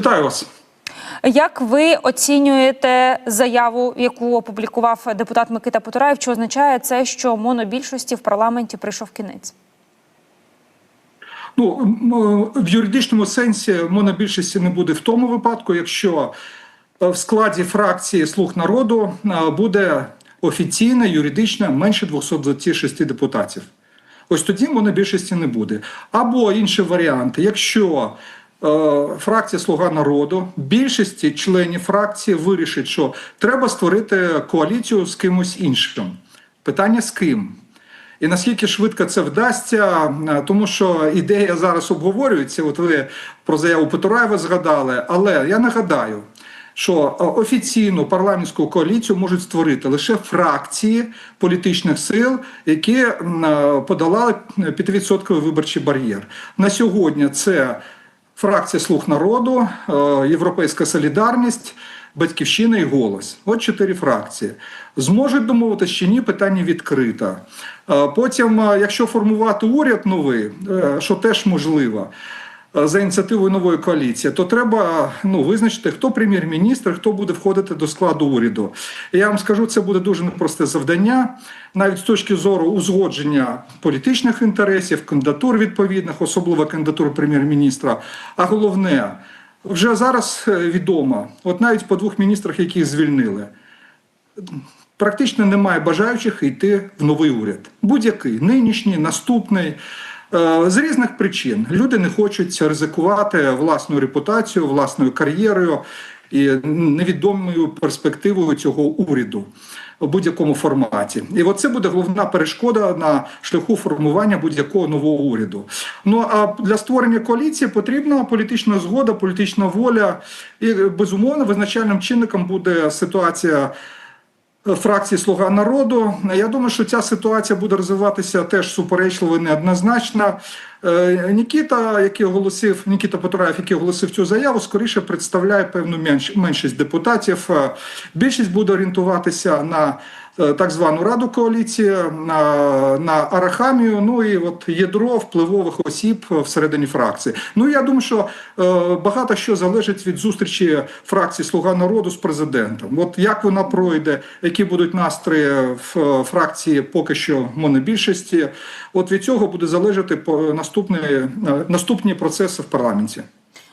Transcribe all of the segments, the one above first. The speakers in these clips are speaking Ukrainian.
Вітаю вас. Як ви оцінюєте заяву, яку опублікував депутат Микита Потураєв? Чи означає це, що монобільшості в парламенті прийшов кінець? Ну в юридичному сенсі монобільшості не буде в тому випадку, якщо е, в складі фракції Слуг народу е, буде офіційно, юридично менше 226 депутатів. Ось тоді монобільшості не буде. Або інший варіант, якщо е, фракція Слуга народу, більшості членів фракції вирішить, що треба створити коаліцію з кимось іншим. Питання з ким? І наскільки швидко це вдасться, е, тому що ідея зараз обговорюється. От ви про заяву Петураєва згадали, але я нагадаю, що е, офіційну парламентську коаліцію можуть створити лише фракції політичних сил, які подолали 5% виборчий бар'єр. На сьогодні це фракція Слуг народу, е, Європейська Солідарність. Батьківщина і голос. От чотири фракції. Зможуть домовитися чи ні, питання відкрите. Е, Потім, е, якщо формувати уряд новий, що теж можливо, за ініціативою нової коаліції, то треба ну, визначити, хто прем'єр-міністр, хто буде входити до складу уряду. Я вам скажу, це буде дуже непросте завдання, навіть з точки зору узгодження політичних інтересів, кандидатур відповідних, особливо кандидатур прем'єр-міністра. А головне, вже зараз е, відомо, от навіть по двох міністрах, яких звільнили, практично немає бажаючих йти в новий уряд. Будь-який нинішній, наступний. Е, З різних причин люди не хочуть ризикувати власною репутацією, власною кар'єрою і невідомою перспективою цього уряду у будь-якому форматі. І от це буде головна перешкода на шляху формування будь-якого нового уряду. Ну а для створення коаліції потрібна політична згода, політична воля, і безумовно визначальним чинником буде ситуація. Фракції Слуга народу. Я думаю, що ця ситуація буде розвиватися теж суперечливо і неоднозначно. Е, Нікіта, який оголосив Нікіта Потураєв, який оголосив цю заяву, скоріше представляє певну менш, меншість депутатів. Е, Більшість буде орієнтуватися на так звану раду коаліції, на, на арахамію, ну і от ядро впливових осіб всередині фракції. Ну я думаю, що е, багато що залежить від зустрічі фракції Слуга народу з президентом. От як вона пройде, які будуть настрої в е, фракції поки що монобільшості. От від цього буде залежати по наступні, е, наступні процеси в парламенті.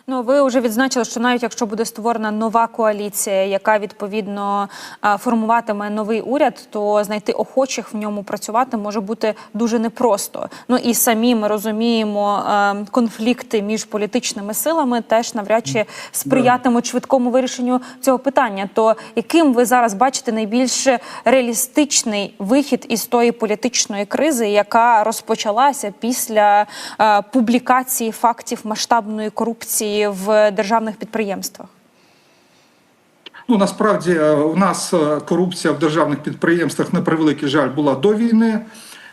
Ну, ви вже відзначили, що навіть якщо буде створена нова коаліція, яка відповідно формуватиме новий уряд, то знайти охочих в ньому працювати може бути дуже непросто. Ну і самі ми розуміємо, конфлікти між політичними силами теж навряд чи сприятимуть швидкому вирішенню цього питання. То яким ви зараз бачите найбільш реалістичний вихід із тої політичної кризи, яка розпочалася після публікації фактів масштабної корупції? В державних підприємствах? Ну насправді е, у нас е, корупція в державних підприємствах на превеликий жаль була до війни.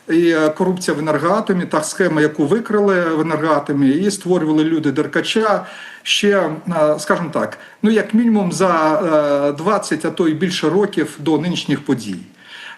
І е, корупція в енергоатомі, та схема, яку викрили в енергоатомі, і створювали люди Деркача ще, скажімо так, ну як мінімум за 20, а то й більше років до нинішніх подій.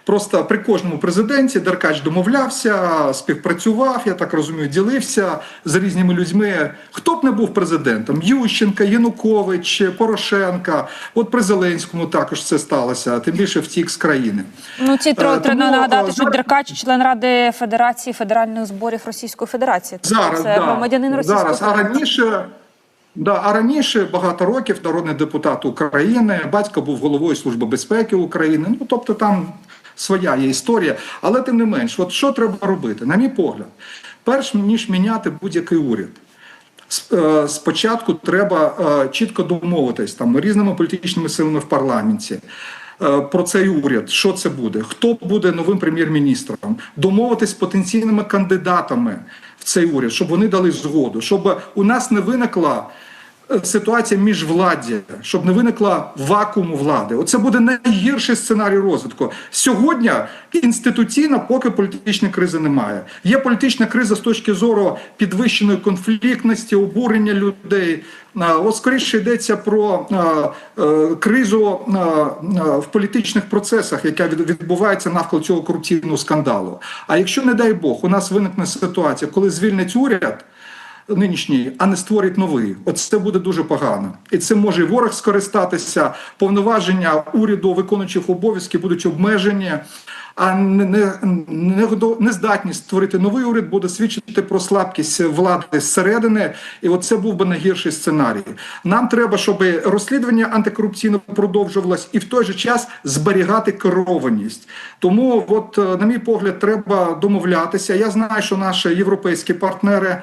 Просто при кожному президенті Деркач домовлявся, співпрацював, я так розумію, ділився з різними людьми. Хто б не був президентом: Ющенка, Янукович, Порошенка. От при Зеленському також це сталося, тим більше втік з країни. Ну ці тро Е, треба нагадати, е, що Деркач член ради Федерації федеральних зборів Російської Федерації. Тобто Зараз це да, громадянин Російської зараз. А раніше. Да, а раніше багато років народний депутат України, батько був головою Служби безпеки України. Ну тобто там своя є історія. Але тим не менш, от що треба робити, на мій погляд, перш ніж міняти будь-який уряд. Е, Спочатку треба е, чітко домовитись там різними політичними силами в парламенті. е, Про цей уряд, що це буде, хто буде новим прем'єр-міністром, домовитись з потенційними кандидатами в цей уряд, щоб вони дали згоду, щоб у нас не виникла е, ситуація міжвладдя, щоб не виникла вакууму влади. Оце буде найгірший сценарій розвитку. Сьогодні інституційно, поки політичної кризи немає. Є політична криза з точки зору підвищеної конфліктності, обурення людей. От скоріше йдеться про е, кризу а, в політичних процесах, яка від- відбувається навколо цього корупційного скандалу. А якщо, не дай Бог, у нас виникне ситуація, коли звільнять уряд. Нинішній, а не створить новий. От це буде дуже погано, і це може і ворог скористатися. Повноваження уряду виконуючих обов'язки будуть обмежені. А не, не, не, годо- нездатність створити новий уряд буде свідчити про слабкість влади зсередини, і от це був би найгірший сценарій. Нам треба, щоб розслідування антикорупційне продовжувалось і в той же час зберігати керованість. Тому, от, на мій погляд, треба домовлятися. Я знаю, що наші європейські партнери.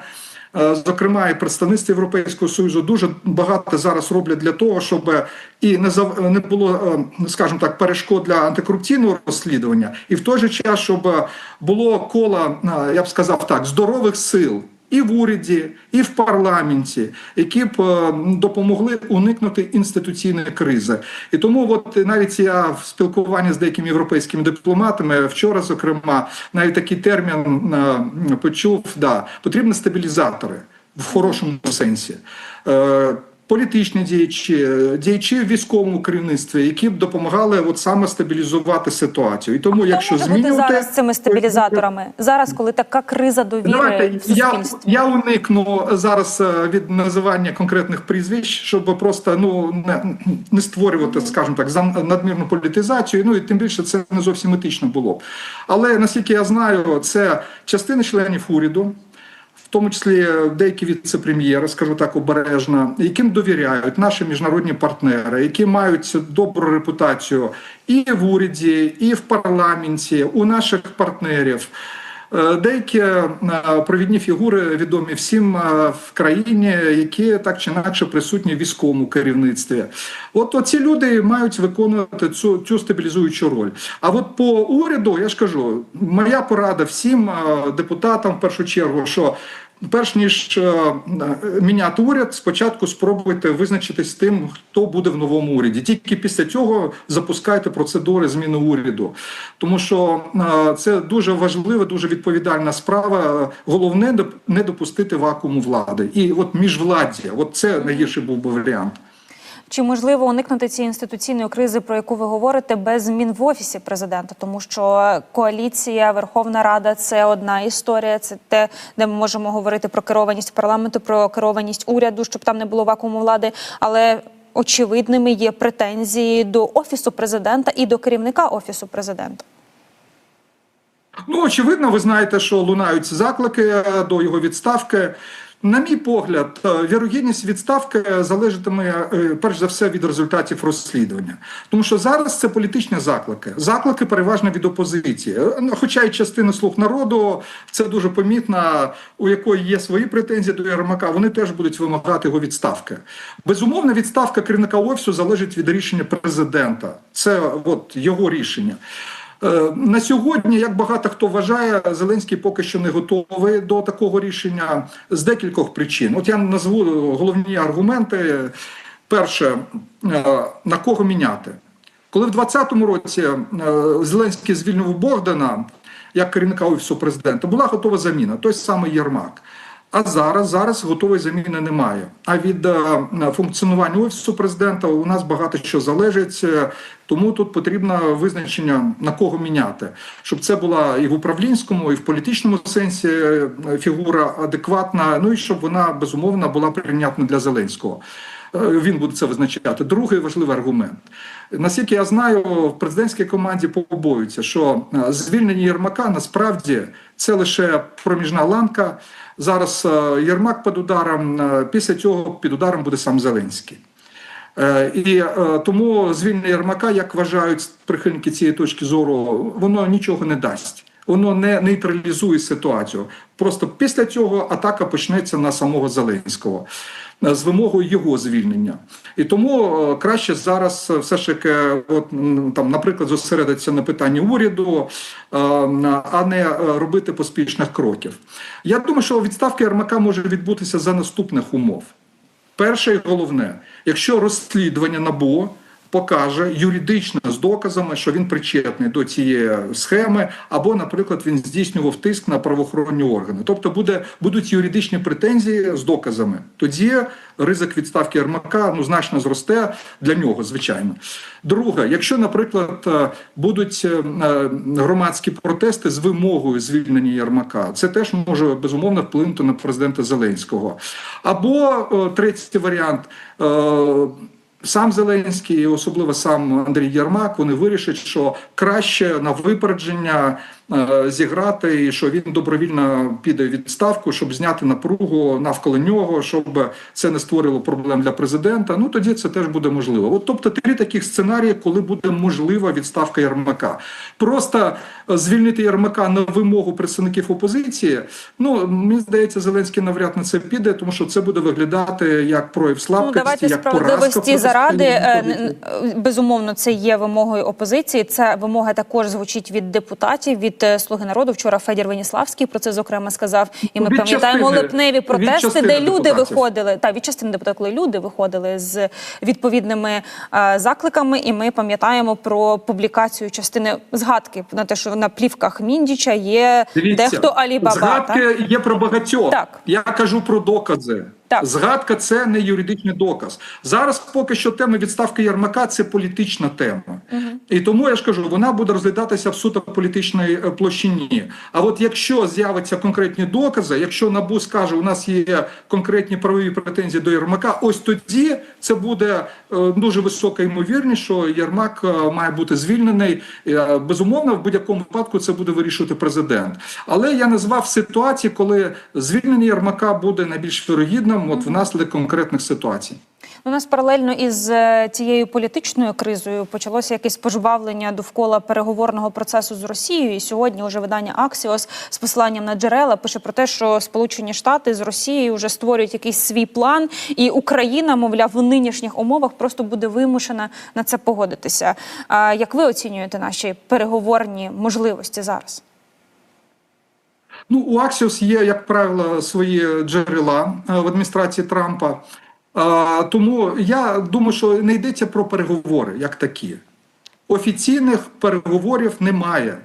Е, Зокрема, і представництво Європейського союзу дуже багато зараз роблять для того, щоб і не зав- не було, е, скажімо так, перешкод для антикорупційного розслідування, і в той же час, щоб було коло, е, я б сказав так, здорових сил. І в уряді, і в парламенті, які б е, допомогли уникнути інституційної кризи. І тому, от навіть я в спілкуванні з деякими європейськими дипломатами вчора, зокрема, навіть такий термін е, почув: да, потрібні стабілізатори в хорошому сенсі. Політичні діячі, діячі в військовому керівництві, які б допомагали от саме стабілізувати ситуацію. І тому, якщо Хто змінювати зараз цими стабілізаторами? Зараз, коли така криза довіри Давайте в я, я уникну зараз е, від називання конкретних прізвищ, щоб просто ну не, не створювати, скажімо так, зам- надмірну політизацію. Ну і тим більше це не зовсім етично було. б. Але наскільки я знаю, це частина членів уряду. Тому числі деякі віце-прем'єри, скажу так обережно, яким довіряють наші міжнародні партнери, які мають добру репутацію і в уряді, і в парламенті, у наших партнерів. Е, Деякі е, провідні фігури відомі всім е, в країні, які так чи інакше присутні в військовому керівництві. От ці люди мають виконувати цю, цю стабілізуючу роль. А от по уряду я ж кажу, моя порада всім е, депутатам в першу чергу, що перш ніж е, міняти уряд, спочатку спробуйте визначитись з тим, хто буде в новому уряді. Тільки після цього запускайте процедури зміни уряду, тому що е, це дуже важлива, дуже відповідальна справа. Головне не допустити вакууму влади. І от міжвладдя, от це найгірший був би варіант. Чи можливо уникнути цієї інституційної кризи, про яку ви говорите, без змін в офісі президента? Тому що коаліція, Верховна Рада це одна історія. Це те, де ми можемо говорити про керованість парламенту, про керованість уряду, щоб там не було вакууму влади. Але очевидними є претензії до офісу президента і до керівника офісу президента. Ну, очевидно, ви знаєте, що лунають заклики е, до його відставки. На мій погляд, е, вірогідність відставки залежатиме е, перш за все від результатів розслідування, тому що зараз це політичні заклики, заклики переважно від опозиції. Е, Хоча й частина слуг народу це дуже помітно, у якої є свої претензії до Єрмака, вони теж будуть вимагати його відставки. Безумовно, відставка керівника офісу залежить від рішення президента. Це от його рішення. Е, На сьогодні, як багато хто вважає, Зеленський поки що не готовий до такого рішення з декількох причин. От я назву головні аргументи. Перше, е, на кого міняти? Коли в 2020 році е, Зеленський звільнив Богдана як керівника офісу президента, була готова заміна, той самий Єрмак. А зараз зараз готової заміни немає. А від е, функціонування офісу президента у нас багато що залежить. е, Тому тут потрібно визначення на кого міняти, щоб це була і в управлінському, і в політичному сенсі е, фігура адекватна. Ну і щоб вона безумовно була прийнятна для Зеленського. Е, Він буде це визначати. Другий важливий аргумент. Наскільки я знаю, в президентській команді побоюються, що е, звільнення Єрмака насправді це лише проміжна ланка. Зараз е, Єрмак під ударом, після цього під ударом буде сам Зеленський. І тому звільнення Єрмака, як вважають прихильники цієї точки зору, воно нічого не дасть. Воно не нейтралізує ситуацію. Просто після цього атака почнеться на самого Зеленського з вимогою його звільнення. І тому е, краще зараз е, все ж таки, от там, наприклад, зосередитися на питанні уряду, е, а не е, робити поспішних кроків. Я думаю, що відставка Єрмака може відбутися за наступних умов. Перше і головне, якщо розслідування НАБУ покаже юридично з доказами, що він причетний до цієї схеми, або, наприклад, він здійснював тиск на правоохоронні органи. Тобто буде будуть юридичні претензії з доказами. Тоді ризик відставки Єрмака ну значно зросте для нього, звичайно. Друге, якщо, наприклад, е, будуть е, е, громадські протести з вимогою звільнення Єрмака, це теж може безумовно вплинути на президента Зеленського. Або третій варіант. Сам Зеленський, і особливо сам Андрій Єрмак, вони вирішать, що краще на випередження зіграти, і що він добровільно піде у відставку, щоб зняти напругу навколо нього, щоб це не створило проблем для президента. Ну тоді це теж буде можливо. От тобто три таких сценарії, коли буде можлива відставка Єрмака. Просто е, звільнити Єрмака на вимогу представників опозиції. Ну мені здається, Зеленський навряд на це піде, тому що це буде виглядати як прояв Ну, слабкості, давайте як поразка справедливості заради е, безумовно це є вимогою опозиції. Ця вимога також звучить від депутатів від е, Слуги народу. Вчора Федір Веніславський про це зокрема сказав. І ми пам'ятаємо липневі протести, де люди депутатів. виходили та від частини депутатів, коли люди виходили з відповідними е, закликами. І ми пам'ятаємо про публікацію частини згадки на те, що на плівках Міндіча є Дивіться, дехто Алібаба. Згадки є про багатьох. Так. Я кажу про докази. Так. Згадка це не юридичний доказ. Зараз поки що тема відставки Єрмака це політична тема. І тому я ж кажу, вона буде розглядатися в суто політичній е, площині. А от якщо з'являться конкретні докази, якщо НАБУ скаже, у нас є конкретні правові претензії до Єрмака, ось тоді це буде е, дуже висока ймовірність, що Єрмак е, має бути звільнений. Безумовно, в будь-якому випадку це буде вирішувати президент. Але я назвав ситуації, коли звільнення Єрмака буде найбільш вірогідним, от внаслідок конкретних ситуацій. У нас паралельно із е, цією політичною кризою почалося якесь пожвавлення довкола переговорного процесу з Росією. І сьогодні уже видання Аксіос з посиланням на джерела пише про те, що Сполучені Штати з Росією вже створюють якийсь свій план, і Україна, мовляв, в нинішніх умовах просто буде вимушена на це погодитися. А як ви оцінюєте наші переговорні можливості зараз? Ну, у Аксіос є, як правило, свої джерела е, в адміністрації Трампа. Тому я думаю, що не йдеться про переговори як такі. Офіційних переговорів немає.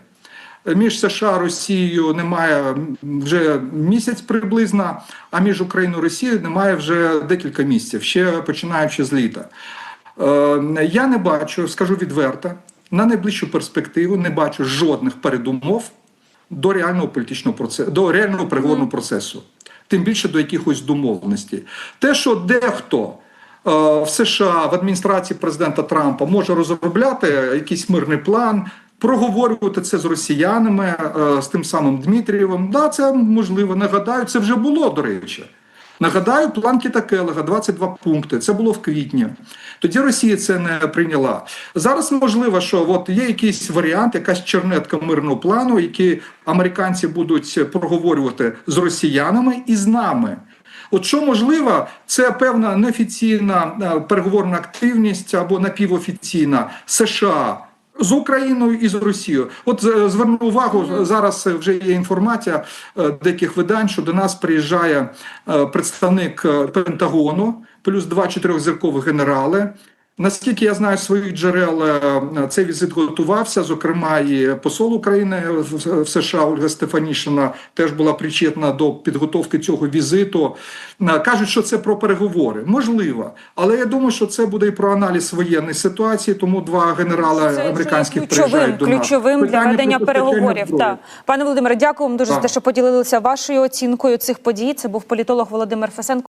Між США Росією немає вже місяць приблизно, а між Україною і Росією немає вже декілька місяців, ще починаючи з літа. Е, Я не бачу, скажу відверто, на найближчу перспективу не бачу жодних передумов до реального політичного процесу, до реального переговорного процесу, тим більше до якихось домовленостей. Те, що дехто е, в США в адміністрації президента Трампа може розробляти якийсь мирний план. Проговорювати це з росіянами, е, з тим самим Дмитрієвим. Да, це можливо. Нагадаю, це вже було, до речі. Нагадаю, план Кіта Келега, 22 пункти. Це було в квітні. Тоді Росія це не прийняла. Зараз можливо, що от є якийсь варіант, якась чернетка мирного плану, який американці будуть проговорювати з росіянами і з нами. От що можливо, це певна неофіційна е, переговорна активність або напівофіційна США. З Україною і з Росією, от е, зверну увагу зараз. е, Вже є інформація е, деяких видань, що до нас приїжджає представник Пентагону, плюс два чотирьохзіркових генерали. Наскільки я знаю своїх джерел, е, цей візит готувався. Зокрема, і посол України в- США Ольга Стефанішина теж була причетна до підготовки цього візиту. Е, Кажуть, що це про переговори. Можливо, але я думаю, що це буде і про аналіз воєнної ситуації. Тому два генерали Це американських ключовим, приїжджають до нас. ключовим для ведення переговорів. Так. Пане Володимире, дякую вам дуже за те, що поділилися вашою оцінкою цих подій. Це був політолог Володимир Фесенко.